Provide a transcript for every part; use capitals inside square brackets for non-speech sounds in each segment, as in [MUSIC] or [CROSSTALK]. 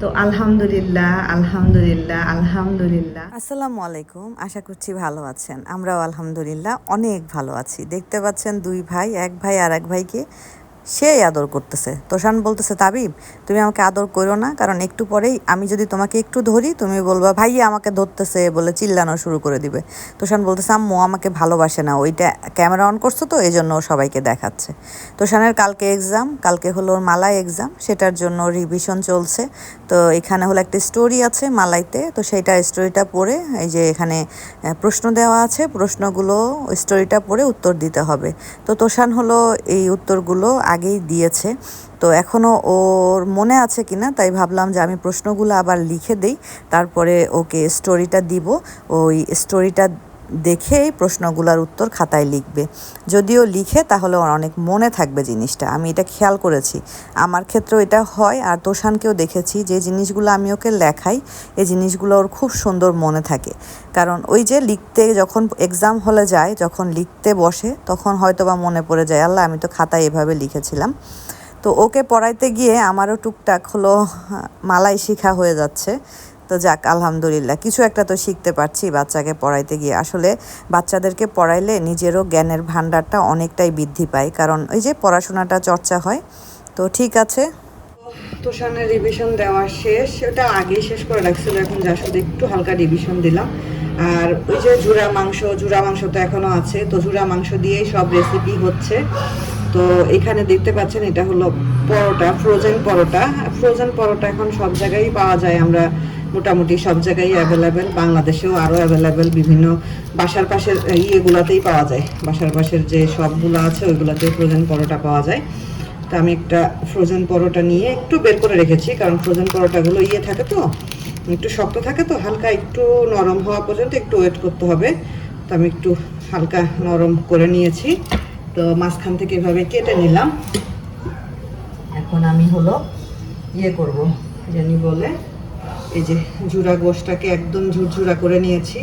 তো আলহামদুলিল্লাহ আলহামদুলিল্লাহ আলহামদুলিল্লাহ। আসসালামু আলাইকুম, আশা করছি ভালো আছেন। আমরাও আলহামদুলিল্লাহ অনেক ভালো আছি। দেখতে পাচ্ছেন দুই ভাই, এক ভাই আর এক ভাইকে সেই আদর করতেছে। তোষান বলতেছে, তাবিব, তুমি আমাকে আদর করো না, কারণ একটু পরেই আমি যদি তোমাকে একটু ধরি, তুমি বলবা, ভাইয়া আমাকে ধরতেছে বলে চিল্লানো শুরু করে দিবে। তোষান বলতেছে, আম্মু, আমাকে ভালোবাসে না, ওইটা ক্যামেরা অন করছ তো এই জন্য সবাইকে দেখাচ্ছে। তোষানের কালকে এক্সাম কালকে হলো ওর মালাই এক্সাম সেটার জন্য রিভিশন চলছে। তো এখানে হলো একটা স্টোরি আছে মালাইতে, তো সেইটা স্টোরিটা পড়ে, এই যে এখানে প্রশ্ন দেওয়া আছে, প্রশ্নগুলো স্টোরিটা পড়ে উত্তর দিতে হবে। তো তোষান হলো এই উত্তরগুলো আগেই দিয়েছে। তো এখনও ওর মনে আছে কি না তাই ভাবলাম যে আমি প্রশ্নগুলো আবার লিখে দেই, তারপরে ওকে স্টোরিটা দিব। ওই স্টোরিটা দেখেই প্রশ্নগুলোর উত্তর খাতায় লিখবে। যদিও লিখে তাহলে অনেক মনে থাকবে জিনিসটা। আমি এটা খেয়াল করেছি। আমার ক্ষেত্রেও এটা হয় আর তোষানকেও দেখেছি যে জিনিসগুলো আমি ওকে লেখাই এই জিনিসগুলো ওর খুব সুন্দর মনে থাকে। কারণ ওই যে লিখতে যখন এক্সাম হলে যায়, যখন লিখতে বসে, তখন হয়তো বা মনে পড়ে যায়, আল্লাহ, আমি তো খাতায় এভাবে লিখেছিলাম। তো ওকে পড়াইতে গিয়ে আমারও টুকটাক হলো মালাই শিখা হয়ে যাচ্ছে। তো যাক, আলহামদুলিল্লাহ। কিছু একটা তো শিখতে পারছি বাচ্চাকে পড়াইতে গিয়ে। আসলে বাচ্চাদেরকে পড়াইলে নিজেরও জ্ঞানের ভাণ্ডারটা অনেকটাই বৃদ্ধি পায়। কারণ ওই যে পড়াশোনাটা চর্চা হয়। তো ঠিক আছে। তোষানের রিভিশন দেওয়া শেষ। ওটা আগেই শেষ করে রাখছিল এখন যা শুধু একটু হালকা রিভিশন দিলাম। আর ওই যে ঝুরা মাংস ঝুরা মাংস তো এখনও আছে। তো ঝুরা মাংস দিয়েই সব রেসিপি হচ্ছে। তো এখানে দেখতে পাচ্ছেন, এটা হলো পরোটা ফ্রোজেন পরোটা। ফ্রোজেন পরোটা এখন সব জায়গায় পাওয়া যায়। আমরা মোটামুটি সব জায়গায় অ্যাভেলেবেল বাংলাদেশেও আরও অ্যাভেলেবেল বিভিন্ন বাসার পাশের ইয়েগুলাতেই পাওয়া যায়। বাসার পাশের যে সবগুলো আছে ওইগুলোতে ফ্রোজেন পরোটা পাওয়া যায়। তো আমি একটা ফ্রোজেন পরোটা নিয়ে একটু বের করে রেখেছি, কারণ ফ্রোজেন পরোটাগুলো ইয়ে থাকে তো, একটু শক্ত থাকে তো, হালকা একটু নরম হওয়া পর্যন্ত একটু ওয়েট করতে হবে। তো আমি একটু হালকা নরম করে নিয়েছি। তো মাঝখান থেকে এভাবে কেটে নিলাম। এখন আমি হলো ইয়ে করব, জানি বলে। এই যে ঝুরা গোশটাকে একদম ঝুরঝুরা করে নিয়েছি,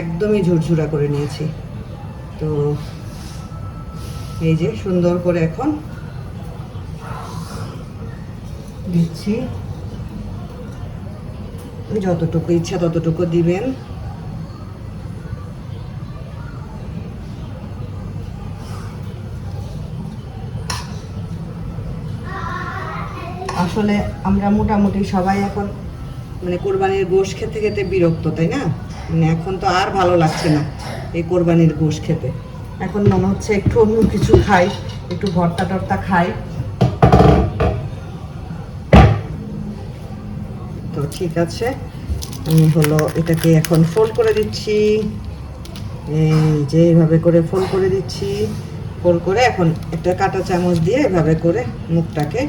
একদমই ঝুরঝুরা করে নিয়েছি। তো এই যে সুন্দর করে এখন দিচ্ছি। যতটুকু ইচ্ছা ততটুকু দিবেন। আসলে আমরা মোটামুটি সবাই এখন মানে কোরবানির গোশ খেতে খেতে বিরক্ত, তাই না? মানে এখন তো আর ভালো লাগছে না এই কোরবানির গোশ খেতে। এখন মনে হচ্ছে একটু অন্য কিছু খাই, একটু ভর্তা টর্তা খাই। তো ঠিক আছে, আমি হলো এটাকে এখন ফোল্ড করে দিচ্ছি। এই যে এইভাবে করে ফোল্ড করে দিচ্ছি। ফোল্ড করে এখন একটা কাঁটা চামচ দিয়ে এভাবে করে মুখটাকে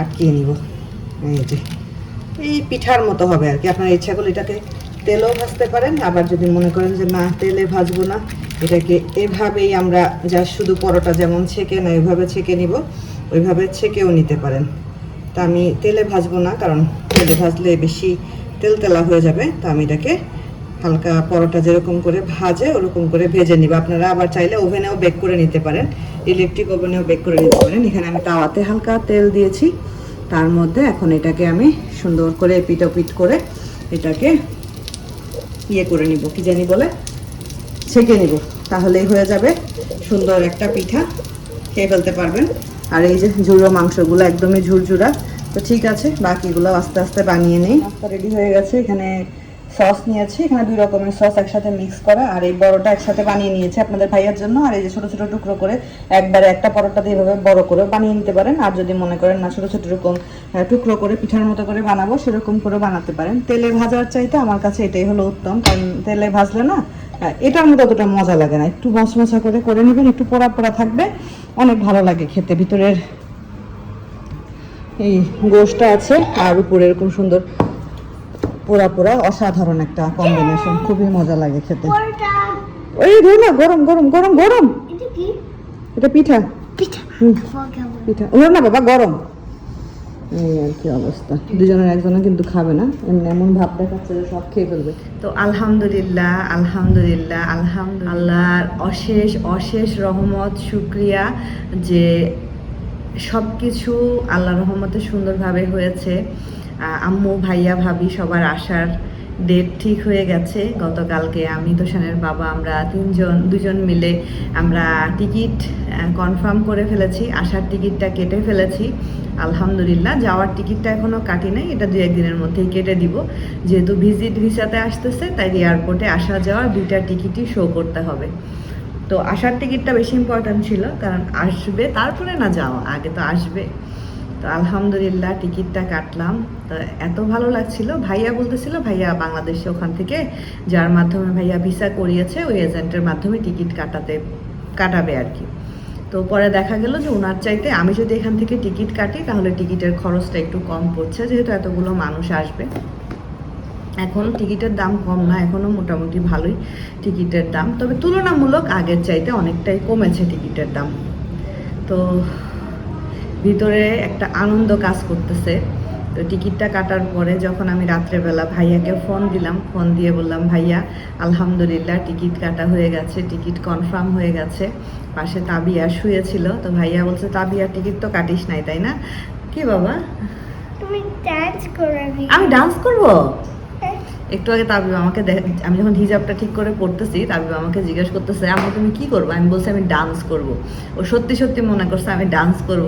আটকিয়ে নিব। এই যে। এই পিঠার মতো হবে আর কি। আপনার ইচ্ছা করলে এটাকে তেলেও ভাজতে পারেন, আবার যদি মনে করেন যে না, তেলে ভাজবো না, এটাকে এভাবেই আমরা যা শুধু পরোটা যেমন ছেঁকে না, এভাবে ছেঁকে নিব, ওইভাবে ছেঁকেও নিতে পারেন। তা আমি তেলে ভাজবো না, কারণ তেলে ভাজলে বেশি তেল তেলা হয়ে যাবে, তো আমি এটাকে হালকা পরোটা যেরকম করে ভাজে, ওরকম করে ভেজে নিব। আপনারা আবার চাইলে ওভেনেও বেক করে নিতে পারেন ইলেকট্রিক ওভেনেও বেক করে নিতে পারেন। এখানে আমি তাওয়াতে হালকা তেল দিয়েছি। তার মধ্যে এখন এটাকে আমি সুন্দর করে পিট করে এটাকে ইয়ে করে নিব, কি জানি বলে? ছেঁকে নিব, তাহলেই হয়ে যাবে সুন্দর একটা পিঠা, খেয়ে ফেলতে পারবেন। আর এই যে ঝুড়ো মাংসগুলো একদমই ঝুরঝুরা, তো ঠিক আছে, বাকিগুলো আস্তে আস্তে বানিয়ে নেই। রেডি হয়ে গেছে, এখানে সস নিয়েছি। এখানে দুই রকমের সস একসাথে মিক্স করা। আর এই বড়টা একসাথে বানিয়ে নিয়েছি আপনাদের ভাইয়ের জন্য। আর এই যে ছোট ছোট টুকরো করে একবারে একটা পরোটা দিয়ে এভাবে বড় করে বানিয়ে নিতে পারেন। আর যদি মনে করেন না ছোট ছোট এরকম টুকরো করে পিঠার মতো করে বানাবো, সেরকম করে বানাতে পারেন। তেলে ভাজার চাইতে আমার কাছে এটাই হলো উত্তম। কারণ তেলে ভাজলে না এটার মতো অতটা মজা লাগে না। একটু মশমশা করে করে নেবেন, একটু পোড়া পোড়া থাকবে। অনেক ভালো লাগে খেতে। ভিতরের এই গোশটা আছে, আর উপরে এরকম সুন্দর পোড়া পোড়া অসাধারণ একটা কম্বিনেশন খুবই মজা লাগে খেতে। ওই ধরো না গরম গরম গরম গরম। এটা কি? এটা পিঠা। পিঠা। হুম। পিঠা। ও না বাবা গরম। এই আর কি অবস্থা। দুজনের একজনে কিন্তু খাবে না। এমনি এমন ভাব দেখাচ্ছে যে সব খেয়ে ফেলবে। তো আলহামদুলিল্লাহ আলহামদুলিল্লাহ আলহামদুলিল্লাহ। আল্লাহর অশেষ অশেষ রহমত শুক্রিয়া যে সব কিছু আল্লাহ রহমতে সুন্দরভাবে হয়েছে। আম্মু, ভাইয়া, ভাবি সবার আসার ডেট ঠিক হয়ে গেছে। গতকালকে আমি, তোষানের বাবা, আমরা তিনজন, দুজন মিলে আমরা টিকিট কনফার্ম করে ফেলেছি। আসার টিকিটটা কেটে ফেলেছি। আলহামদুলিল্লাহ, যাওয়ার টিকিটটা এখনও কাটি নাই। এটা দু একদিনের মধ্যেই কেটে দিব। যেহেতু ভিজিট ভিসাতে আসতেছে, তাই এয়ারপোর্টে আসা যাওয়ার দুইটা টিকিটই শো করতে হবে। তো আসার টিকিটটা বেশি ইম্পর্ট্যান্ট ছিল, কারণ আসবে, তারপরে না যাওয়া, আগে তো আসবে। তো আলহামদুলিল্লাহ, টিকিটটা কাটলাম। এত ভালো লাগছিল। ভাইয়া বলতেছিল, ভাইয়া, বাংলাদেশে ওখান থেকে যার মাধ্যমে ভাইয়া ভিসা করিয়েছে, ওই এজেন্টের মাধ্যমে টিকিট কাটাতে, কাটাবে আর কি তো পরে দেখা গেল যে ওনার চাইতে, আমি যদি এখান থেকে টিকিট কাটি, তাহলে টিকিটের খরচটা একটু কম পড়ছে, যেহেতু এতগুলো মানুষ আসবে। এখন টিকিটের দাম কম না এখনও মোটামুটি ভালোই টিকিটের দাম। তবে তুলনামূলক আগের চাইতে অনেকটাই কমেছে টিকিটের দাম। তো ভিতরে একটা আনন্দ কাজ করতেছে। তো টিকিটটা কাটার পরে যখন আমি রাত্রেবেলা ভাইয়াকে ফোন দিলাম ফোন দিয়ে বললাম ভাইয়া আলহামদুলিল্লাহ টিকিট কাটা হয়ে গেছে টিকিট কনফার্ম হয়ে গেছে পাশে তাবিয়া শুয়েছিল। তো ভাইয়া বলছে তাবিয়া টিকিট তো কাটিস নাই তাই না? কি বাবা? তুমি ডান্স করবে। আমি ডান্স করব? একটু আগে তাবিব আমাকে আমি যখন হিজাবটা ঠিক করে পড়তেছি তাবিব আমাকে জিজ্ঞেস করতেছে আমি তুমি কি করব? আমি বলছি আমি ডান্স করব। ও সত্যি সত্যি মনে করছে আমি ডান্স করব।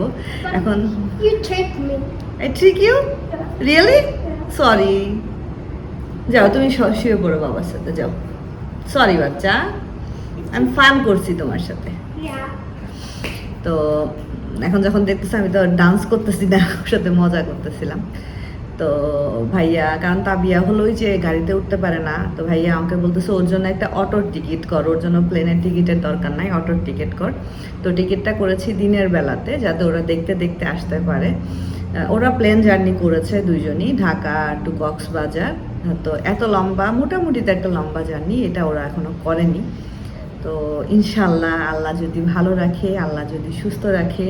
এখন you trick me I trick you really sorry যাও তুমি শুয়ে পড়ো বাবার সাথে যাও। সরি বাচ্চা। আমি ফান করছি তোমার সাথে। তো এখন যখন দেখতেছি আমি তো ডান্স করতেছি না ওর সাথে মজা করতেছিলাম। তো ভাইয়া, কারণ তাবিয়া হলো ওই যে গাড়িতে উঠতে পারে না, তো ভাইয়া আমাকে বলতেছে, ওর জন্য একটা অটোর টিকিট কর, ওর জন্য প্লেনের টিকিটের দরকার নাই, অটোর টিকিট কর। তো টিকিটটা করেছি দিনের বেলাতে, যাতে ওরা দেখতে দেখতে আসতে পারে। ওরা প্লেন জার্নি করেছে দুইজনই, ঢাকা টু কক্সবাজার। তো এত লম্বা, মোটামুটি তো একটা লম্বা জার্নি, এটা ওরা এখনও করেনি। তো ইনশাল্লাহ আল্লাহ যদি ভালো রাখে, আল্লাহ যদি সুস্থ রাখে,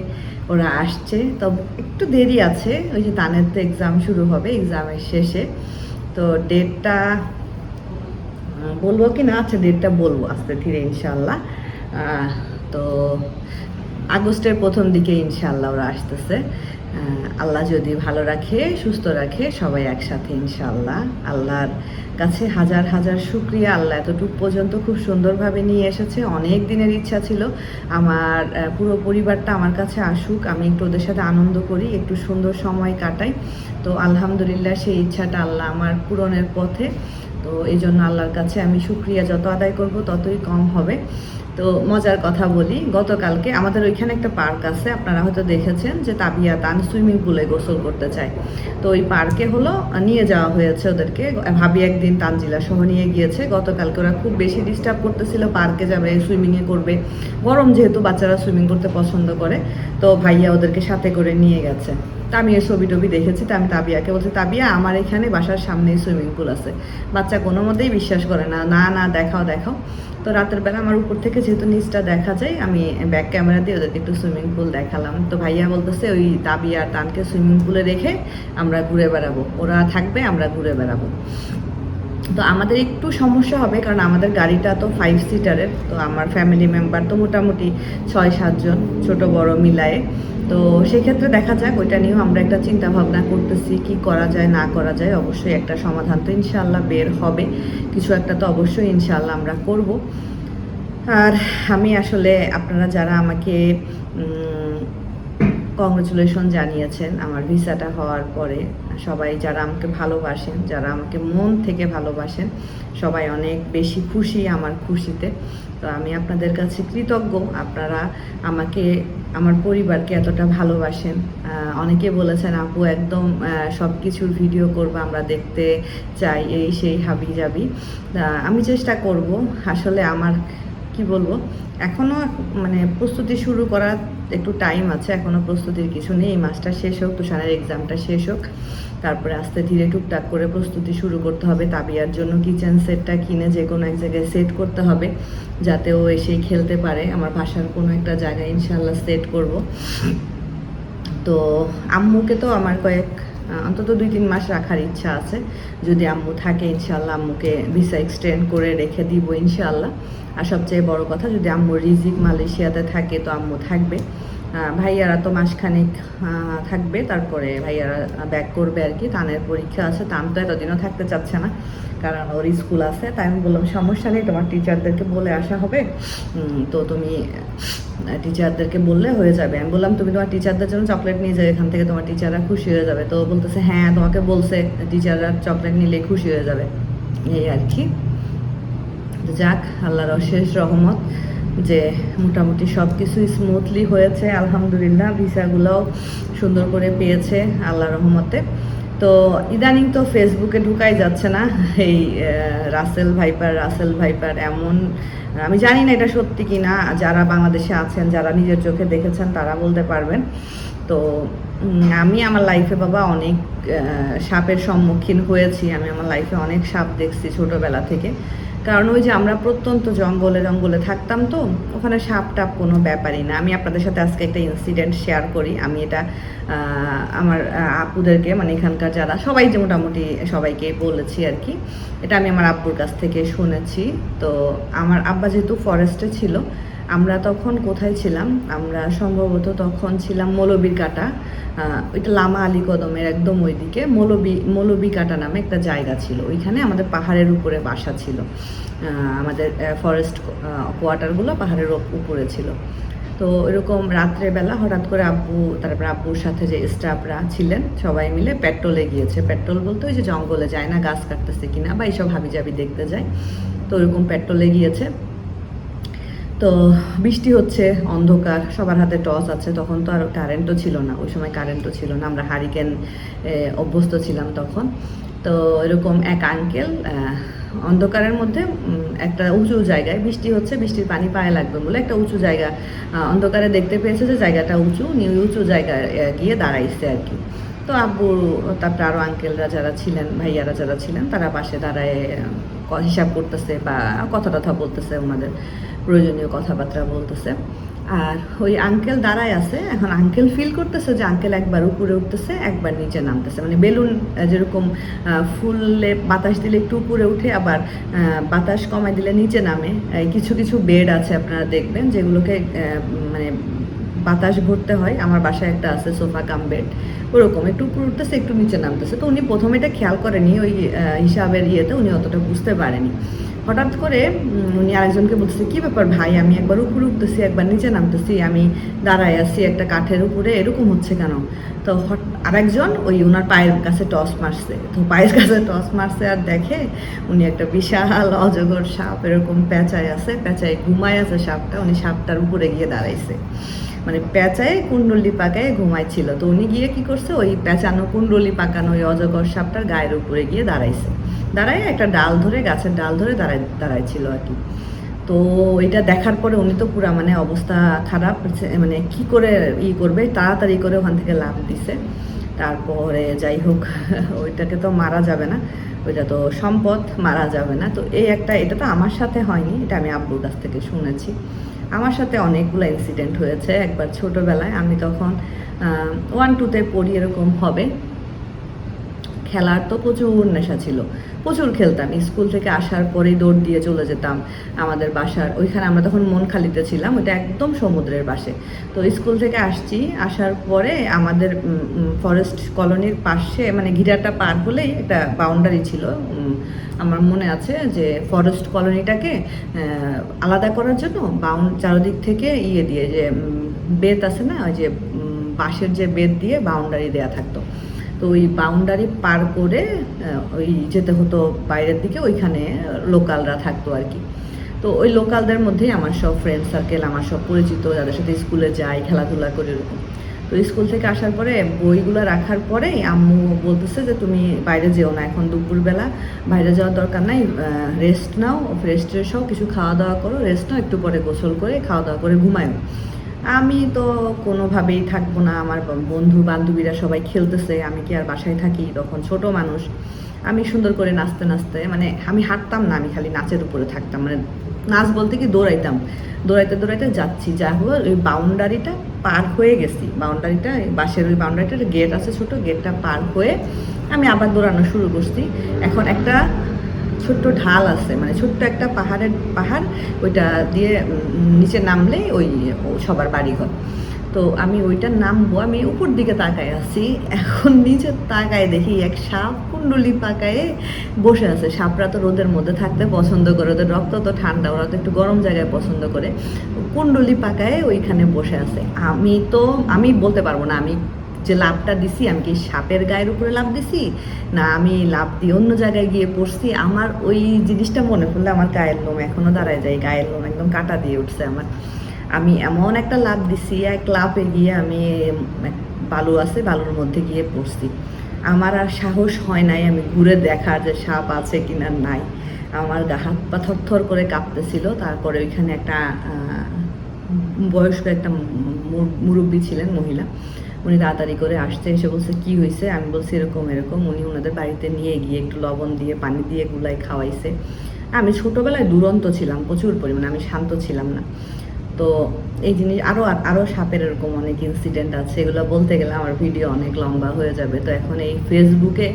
ওরা আসছে। তবে একটু দেরি আছে, ওই যে তানের তো এক্সাম শুরু হবে এক্সামের শেষে। তো ডেটটা বলব কি না? আচ্ছা ডেটটা বলব আস্তে ধীরে ইনশাল্লাহ তো আগস্টের প্রথম দিকে ইনশাল্লাহ ওরা আসতেছে। আল্লাহ যদি ভালো রাখে, সুস্থ রাখে, সবাই একসাথে ইনশাল্লাহ আল্লাহর কাছে হাজার হাজার শুক্রিয়া। আল্লাহ এতটুকু পর্যন্ত খুব সুন্দরভাবে নিয়ে এসেছে। অনেক দিনের ইচ্ছা ছিল। আমার পুরো পরিবারটা আমার কাছে আসুক। আমি একটু ওদের সাথে আনন্দ করি, একটু সুন্দর সময় কাটাই। তো আলহামদুলিল্লাহ সেই ইচ্ছাটা আল্লাহ আমার পূরণের পথে। তো এই জন্য আল্লাহর কাছে আমি শুক্রিয়া যত আদায় করব, ততই কম হবে। তো মজার কথা বলি, গতকালকে আমাদের ওইখানে একটা পার্ক আছে, আপনারা হয়তো দেখেছেন যে তাবিয়া তান সুইমিং পুলে গোসল করতে চায়। তো ওই পার্কে হলো, নিয়ে যাওয়া হয়েছে ওদেরকে। ভাবি একদিন তানজিলা সহ নিয়ে গিয়েছে। গতকালকে ওরা খুব বেশি ডিস্টার্ব করতেছিল, পার্কে যাবে, সুইমিংয়ে করবে। গরম যেহেতু বাচ্চারা সুইমিং করতে পছন্দ করে, তো ভাইয়া ওদেরকে সাথে করে নিয়ে গেছে। তা আমি এই ছবি টবি দেখেছি, তা আমি তাবিয়াকে বলছি, তাবিয়া, আমার এখানে বাসার সামনেই সুইমিং পুল আছে। বাচ্চা কোনো মতেই বিশ্বাস করে না না না, দেখাও দেখাও। তো রাতের বেলা আমার উপর থেকে যেহেতু নিচটা দেখা যায়, আমি ব্যাক ক্যামেরা দিয়ে ওদেরকে একটু সুইমিং পুল দেখালাম। তো ভাইয়া বলতেছে, ওই তাবিয়া আর তানকে সুইমিং পুলে রেখে আমরা ঘুরে বেড়াবো। ওরা থাকবে, আমরা ঘুরে বেড়াবো। তো আমাদের একটু সমস্যা হবে, কারণ আমাদের গাড়িটা তো ফাইভ সিটারের তো আমার ফ্যামিলি মেম্বার তো মোটামুটি ছয় সাতজন ছোট, বড় মিলায়ে। তো সেক্ষেত্রে দেখা যাক, ওইটা নিয়েও আমরা একটা চিন্তা ভাবনা করতেছি, কি করা যায়, না করা যায়, অবশ্যই একটা সমাধান তো ইনশাল্লাহ বের হবে। কিছু একটা তো অবশ্যই ইনশাল্লাহ আমরা করব। আর আমি আসলে, আপনারা যারা আমাকে কংগ্রেচুলেশন জানিয়েছেন আমার ভিসাটা হওয়ার পরে, সবাই যারা আমাকে ভালোবাসেন, যারা আমাকে মন থেকে ভালোবাসেন, সবাই অনেক বেশি খুশি আমার খুশিতে। তো আমি আপনাদের কাছে কৃতজ্ঞ। আপনারা আমাকে, আমার পরিবারকে এতটা ভালোবাসেন। অনেকে বলেছেন, আপু, একদম সব কিছুর ভিডিও করব, আমরা দেখতে চাই, এই সেই হাবি যাবি আমি চেষ্টা করব। আসলে আমার, কি বলব এখনও মানে প্রস্তুতি শুরু করার একটু টাইম আছে, এখনও প্রস্তুতির কিছু নেই। মাসটা শেষ হোক, তুষারের এক্সামটা শেষ হোক। তারপরে আস্তে ধীরে টুকটাক করে প্রস্তুতি শুরু করতে হবে। তাবিয়ার জন্য কিচেন সেটটা কিনে যে কোনো এক জায়গায় সেট করতে হবে, যাতে ও এসেই খেলতে পারে। আমার ভাষার কোনো একটা জায়গায় ইনশাল্লাহ সেট করব। তো আম্মুকে তো আমার কয়েক অন্তত দুই তিন মাস রাখার ইচ্ছা আছে। যদি আম্মু থাকে ইনশাল্লাহ আম্মুকে ভিসা এক্সটেন্ড করে রেখে দিব ইনশাল্লাহ আর সবচেয়ে বড় কথা, যদি আম্মু রিজিক মালয়েশিয়াতে থাকে, তো আম্মু থাকবে। ভাইয়ারা তো মাসখানেক থাকবে, তারপরে ভাইয়ারা ব্যাক করবে আর কি। তানের পরীক্ষা আছে, তান তো এতদিনও থাকতে চাচ্ছে না, কারণ ওর স্কুল আছে। তাই আমি বললাম, সমস্যা নেই, তোমার টিচারদেরকে বলে আসা হবে। তো তুমি টিচারদেরকে বললে হয়ে যাবে। আমি বললাম, তুমি তোমার টিচারদের জন্য চকলেট নিয়ে যাও, এখান থেকে তোমার টিচাররা খুশি হয়ে যাবে। তো বলতেছে হ্যাঁ তোমাকে বলছে টিচাররা চকলেট নিলে খুশি হয়ে যাবে। এই আর কি। যাক, আল্লাহর অশেষ রহমত। যে মোটামুটি সব কিছুই স্মুথলি হয়েছে, আলহামদুলিল্লাহ, ভিসাগুলোও সুন্দর করে পেয়েছে আল্লাহর রহমতে। তো ইদানিং তো ফেসবুকে ঢুকাই যাচ্ছে না, এই রাসেল ভাইপার রাসেল ভাইপার এমন, আমি জানি না এটা সত্যি কি না যারা বাংলাদেশে আছেন, যারা নিজের চোখে দেখেছেন, তারা বলতে পারবেন। তো আমি আমার লাইফে বাবা অনেক সাপের সম্মুখীন হয়েছি, আমি আমার লাইফে অনেক সাপ দেখছি ছোটোবেলা থেকে। কারণ ওই যে আমরা প্রত্যন্ত জঙ্গলে জঙ্গলে থাকতাম তো, ওখানে সাপ টাপ কোনো ব্যাপারই না। আমি আপনাদের সাথে আজকে একটা ইনসিডেন্ট শেয়ার করি। আমি এটা আমার আপুদেরকে মানে এখানকার যারা, সবাই যে মোটামুটি সবাইকে বলেছি আর কি, এটা আমি আমার আব্বুর কাছ থেকে শুনেছি। তো আমার আব্বা যেহেতু ফরেস্টে ছিল আমরা তখন কোথায় ছিলাম? আমরা সম্ভবত তখন ছিলাম মৌলবীর কাটা ওইটা লামা আলী কদমের একদম ওইদিকে। মৌলবী মৌলবী কাটা নামে একটা জায়গা ছিল। ওইখানে আমাদের পাহাড়ের উপরে বাসা ছিল। আমাদের ফরেস্ট কোয়ার্টারগুলো পাহাড়ের উপরে ছিল। তো এরকম রাত্রেবেলা হঠাৎ করে আব্বু, তারপর আব্বুর সাথে যে স্টাফরা ছিলেন, সবাই মিলে পেট্রোলে গিয়েছে। পেট্রোল বলতে ওই যে জঙ্গলে যায় না, গাছ কাটতেছে কিনা বা এইসব হাবিজাবি দেখতে যায়। তো ওরকম পেট্রোলে গিয়েছে। তো বৃষ্টি হচ্ছে, অন্ধকার, সবার হাতে টর্চ আছে, তখন তো আর কারেন্টও ছিল না, ওই সময় কারেন্টও ছিল না, আমরা হারিকেন অভ্যস্ত ছিলাম তখন। তো এরকম এক আঙ্কেল অন্ধকারের মধ্যে একটা উঁচু জায়গায়, বৃষ্টি হচ্ছে, বৃষ্টির পানি পায়ে লাগবে বলে একটা উঁচু জায়গা অন্ধকারে দেখতে পেয়েছে যে জায়গাটা উঁচু ওই উঁচু জায়গায় গিয়ে দাঁড়াইছে আর কি। তো আব্বু, তারপরে আরও আঙ্কেলরা যারা ছিলেন, ভাইয়ারা যারা ছিলেন, তারা পাশে দাঁড়ায় হিসাব করতেছে বা কথা টথা বলতেছে ওনাদের। প্রয়োজনীয় কথাবার্তা বলতেছে। আর ওই আঙ্কেল দাঁড়ায় আছে, এখন আঙ্কেল ফিল করতেছে যে আঙ্কেল একবার উপরে উঠতেছে, একবার নিচে নামতেছে। মানে বেলুন যেরকম ফুললে বাতাস দিলে একটু উপরে উঠে, আবার বাতাস কমায় দিলে নিচে নামে। কিছু কিছু বেড আছে আপনারা দেখবেন, যেগুলোকে মানে বাতাস ভরতে হয়। আমার বাসায় একটা আছে, সোফা কাম বেড ওরকম, একটু উপরে উঠতেছে, একটু নিচে নামতেছে। তো উনি প্রথমে এটা খেয়াল করেনি, ওই হিসাবের ইয়েতে উনি অতটা বুঝতে পারেনি। হঠাৎ করে উনি আরেকজনকে বলতেছে, কি ব্যাপার ভাই? আমি একবার উপরে উঠতেছি, একবার নিচে নামতেছি, আমি দাঁড়ায় আছি একটা কাঠের উপরে, এরকম হচ্ছে কেন? তো আরেকজন ওই ওনার পায়ের কাছে টস মারছে। তো পায়ের কাছে টস মারছে আর দেখে উনি একটা বিশাল অজগর সাপ, এরকম পেঁচায় আছে পেঁচায় ঘুমায় আছে সাপটা, উনি সাপটার উপরে গিয়ে দাঁড়াইছে। মানে পেঁচায় কুণ্ডলি পাকায় ঘুমাইছিল। তো উনি গিয়ে কি করছে, ওই পেঁচানো কুণ্ডলি পাকানো ওই অজগর সাপটার গায়ের উপরে গিয়ে দাঁড়াইছে। দাঁড়ায় একটা ডাল ধরে, গাছের ডাল ধরে দাঁড়ায় দাঁড়াইছিল আর কি। তো এটা দেখার পরে উনি তো পুরা মানে অবস্থা খারাপ মানে কি করে ই করবে, তাড়াতাড়ি করে ওখান থেকে লাভ দিছে। তারপরে যাই হোক, [LAUGHS] ওইটাকে তো মারা যাবে না, ওইটা তো সম্পদ, মারা যাবে না। তো এই একটা, এটা তো আমার সাথে হয়নি, এটা আমি আব্বুর কাছ থেকে শুনেছি। আমার সাথে অনেকগুলো ইনসিডেন্ট হয়েছে, একবার ছোটোবেলায় আমি তখন ওয়ান টুতে পড়ি এরকম হবে। খেলার তো প্রচুর নেশা ছিল। প্রচুর খেলতাম। স্কুল থেকে আসার পরেই দৌড় দিয়ে চলে যেতাম আমাদের বাসার। ওইখানে আমরা তখন মন খালিতে ছিলাম, ওইটা একদম সমুদ্রের পাশে। তো স্কুল থেকে আসছি, আসার পরে আমাদের ফরেস্ট কলোনির পাশে মানে ঘিরাটা পার হলেই একটা বাউন্ডারি ছিল। আমার মনে আছে যে ফরেস্ট কলোনিটাকে আলাদা করার জন্য বাউন্ড চারদিক থেকে ইয়ে দিয়ে যে বেত আছে না, ওই যে বাঁশের যে বেত দিয়ে বাউন্ডারি দেয়া থাকতো। তো ওই বাউন্ডারি পার করে ওই যেতে হতো বাইরের দিকে, ওইখানে লোকালরা থাকতো আর কি। তো ওই লোকালদের মধ্যেই আমার সব ফ্রেন্ড সার্কেল আমার সব পরিচিত, যাদের সাথে স্কুলে যাই, খেলাধুলা করে এরকম। তো স্কুল থেকে আসার পরে বইগুলো রাখার পরেই আম্মু বলতেছে যে, তুমি বাইরে যেও না, এখন দুপুরবেলা। বাইরে যাওয়ার দরকার নাই রেস্ট নাও রেস্ট হও কিছু খাওয়া দাওয়া করো রেস্ট নাও, একটু পরে গোসল করে, খাওয়া দাওয়া করে ঘুমায়ও আমি তো কোনোভাবেই থাকব না। আমার বন্ধু বান্ধবীরা সবাই খেলতেছে, আমি কি আর বাসায় থাকি? তখন ছোট মানুষ। আমি সুন্দর করে নাচতে নাচতে মানে আমি হাঁটতাম না, আমি খালি নাচের উপরে থাকতাম। মানে নাচ বলতে কি দৌড়াইতাম। দৌড়াইতে দৌড়াইতে যাচ্ছি, যা হোক ওই বাউন্ডারিটা পার হয়ে গেছি। বাউন্ডারিটা বাসের ওই বাউন্ডারিটার গেট আছে ছোট গেটটা পার হয়ে আমি আবার দৌড়ানো শুরু করছি। এখন একটা ছোট্ট ঢাল আছে মানে ছোট্ট একটা পাহাড়ের পাহাড়, ওইটা দিয়ে নিচে নামলেই ওই সবার বাড়িঘর। তো আমি ওইটার নামবো, আমি উপর দিকে তাকায় আছি, এখন নিচে তাকায় দেখি এক সাপ কুণ্ডলি পাকায়ে বসে আছে। সাপরা তো রোদের মধ্যে থাকতে পছন্দ করে, ওদের রক্ত তো ঠান্ডা, ওরা তো একটু গরম জায়গায় পছন্দ করে। কুণ্ডলি পাকায়ে ওইখানে বসে আছে। আমি তো, আমি বলতে পারব না, আমি যে লাভটা দিছি, আমি কি সাপের গায়ের উপরে লাভ দিছি? না, আমি লাভ দিয়ে অন্য জায়গায় গিয়ে পড়ছি। আমার ওই জিনিসটা মনে পড়লে আমার গায়ের লোম এখনও দাঁড়ায় যায়। গায়ের লোম একদম কাটা দিয়ে উঠছে আমার। আমি এমন একটা লাভ দিছি, এক লাভে গিয়ে আমি বালু আছে, বালুর মধ্যে গিয়ে পড়ছি। আমার আর সাহস হয় নাই আমি ঘুরে দেখার যে সাপ আছে কিনা নাই। আমার গা হাত পা থরথর করে কাঁপতেছিল। তারপরে ওইখানে একটা বয়স্ক একটা মুরব্বী ছিলেন, মহিলা। উনি তাড়াতাড়ি করে আসছে, এসে বলছে, কি হয়েছে আমি বলছি, এরকম এরকম। উনি ওনাদের বাড়িতে নিয়ে গিয়ে একটু লবণ দিয়ে, পানি দিয়ে গুলাই খাওয়াইছে। আমি ছোটোবেলায় দুরন্ত ছিলাম, প্রচুর পরিমাণে, আমি শান্ত ছিলাম না। তো এই জিনিস আরও আরও সাপের এরকম অনেক ইনসিডেন্ট আছে, এগুলো বলতে গেলে আমার ভিডিও অনেক লম্বা হয়ে যাবে। তো এখন এই ফেসবুকে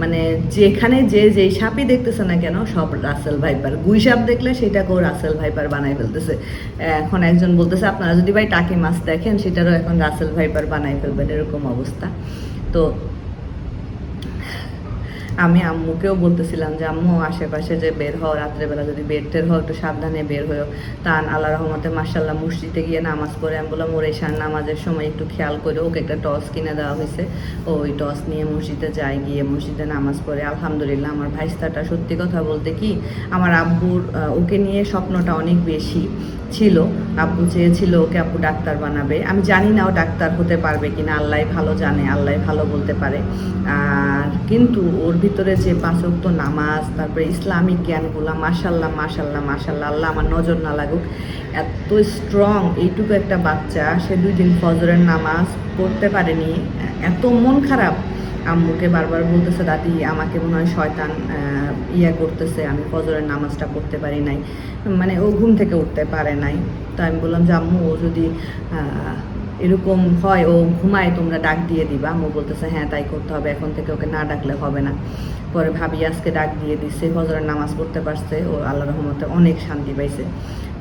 মানে যেখানে যে যেই সাপই দেখতেছে না কেন, সব রাসেল ভাইপার। গুই সাপ দেখলে সেটাকেও রাসেল ভাইপার বানাই ফেলতেছে। এখন একজন বলতেছে, আপনারা যদি ভাই টাকি মাছ দেখেন, সেটারও এখন রাসেল ভাইপার বানাই ফেলবেন। এরকম অবস্থা। তো আমি আম্মুকেও বলতেছিলাম যে, আম্মু, আশেপাশে যে বের হও, রাত্রেবেলা যদি বের টের হও, একটু সাবধানে বের হয়েও তান আল্লাহ রহমতে মার্শাল্লাহ মসজিদে গিয়ে নামাজ পড়ে আমি বললাম, ওর এশার নামাজের সময় একটু খেয়াল করে ওকে একটা টস কিনে দেওয়া হয়েছে ওই টস নিয়ে মসজিদে যায়, গিয়ে মসজিদে নামাজ পড়ে। আলহামদুলিল্লাহ, আমার ভাইস্তাটা সত্যি কথা বলতে কি, আমার আব্বুর ওকে নিয়ে স্বপ্নটা অনেক বেশি ছিল। আব্বু চেয়েছিল ওকে, আব্বু, ডাক্তার বানাবে। আমি জানি না ও ডাক্তার হতে পারবে কিনা আল্লাহ ভালো জানে আল্লাহ ভালো বলতে পারে। আর কিন্তু ওর ভিতরে যে পাঁচক্ত নামাজ, তারপরে ইসলামিক জ্ঞানগুলা, মাশাল্লাহ মাশাল্লাহ মাশাল্লাহ, আল্লাহ আমার নজর না লাগুক, এত স্ট্রং এইটুকু একটা বাচ্চা, সে দুই দিন ফজরের নামাজ পড়তে পারেনি, এত মন খারাপ। আম্মুকে বারবার বলতেছে, দাদি, আমাকে মনে হয় শয়তান ইয়া করতেছে, আমি ফজরের নামাজটা পড়তে পারি নাই। মানে ও ঘুম থেকে উঠতে পারে নাই। তো আমি বললাম যে, আম্মু, ও যদি এরকম হয়, ও ঘুমায়, তোমরা ডাক দিয়ে দিবা। আম্মু বলতেছে হ্যাঁ তাই করতে হবে, এখন থেকে ওকে না ডাকলে হবে না। পরে ভাবি আজকে ডাক দিয়ে দিছে হজরের নামাজ পড়তে পারছে, ও আল্লাহ রহমতে অনেক শান্তি পাইছে।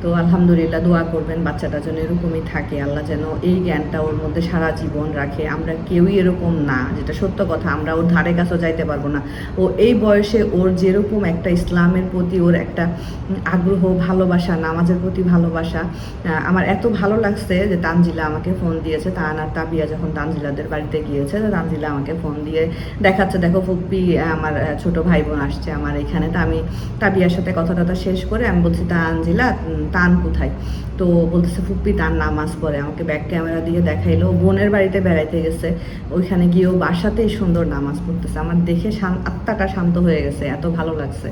তো আলহামদুলিল্লাহ দোয়া করবেন বাচ্চাটা যেন এরকমই থাকে। আল্লাহ যেন এই জ্ঞানটা ওর মধ্যে সারা জীবন রাখে। আমরা কেউই এরকম না, যেটা সত্য কথা, আমরা ওর ধারে কাছেও যাইতে পারব না। ও এই বয়সে ওর যেরকম একটা ইসলামের প্রতি ওর একটা আগ্রহ, ভালোবাসা, নামাজের প্রতি ভালোবাসা আমার এত ভালো লাগছে যে তানজিলা আমাকে ফোন দিয়েছে। তান আর তাবিয়া যখন তানজিলাদের বাড়িতে গিয়েছে, তো তানজিলা আমাকে ফোন দিয়ে দেখাচ্ছে, দেখো ফুপ্পি আমার ছোট ভাই বোন আসছে আমার এখানে। তো আমি তাবিয়ার সাথে কথা টথা শেষ করে আমি বলছি, তানজিলা তান কোথায়? তো বলতেছে, ফুপ্পি, তার নামাজ পড়ে আমাকে ব্যাক ক্যামেরা দিয়ে দেখাইলো। বোনের বাড়িতে বেড়াইতে গেছে। ওইখানে গিয়েও বাসাতেই সুন্দর নামাজ পড়তেছে। আমার দেখে আত্মাটা শান্ত হয়ে গেছে, এত ভালো লাগছে।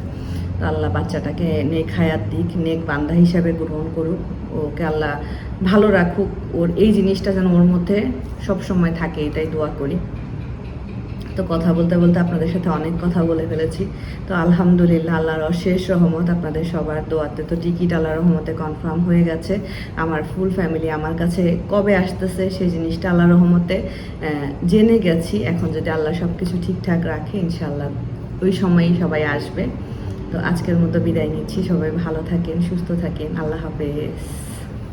তো আল্লাহ বাচ্চাটাকে নেক হায়াত দিক, নেক বান্দা হিসাবে গ্রহণ করুক। ওকে আল্লাহ ভালো রাখুক। ওর এই জিনিসটা যেন ওর মধ্যে সবসময় থাকে, এটাই দোয়া করি। তো কথা বলতে বলতে আপনাদের সাথে অনেক কথা বলে ফেলেছি। তো আলহামদুলিল্লাহ, আল্লাহর অশেষ রহমত আপনাদের সবার দোয়াতে। তো টিকিট আল্লাহ রহমতে কনফার্ম হয়ে গেছে। আমার ফুল ফ্যামিলি আমার কাছে কবে আসতেছে সেই জিনিসটা আল্লাহ রহমতে জেনে গেছি। এখন যদি আল্লাহ সব কিছু ঠিকঠাক রাখে ইনশাল্লাহ ওই সময়ই সবাই আসবে। তো আজকের মতো বিদায় নিচ্ছি। সবাই ভালো থাকেন, সুস্থ থাকেন। আল্লাহ হাফেজ।